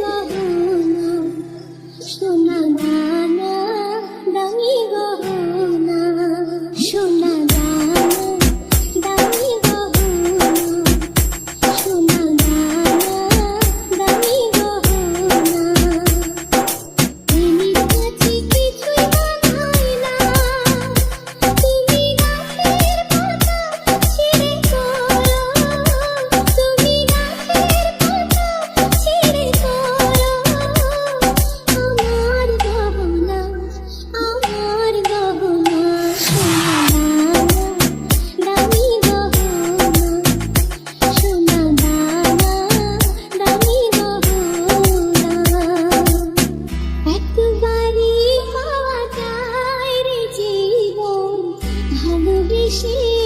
গহনা সোনা she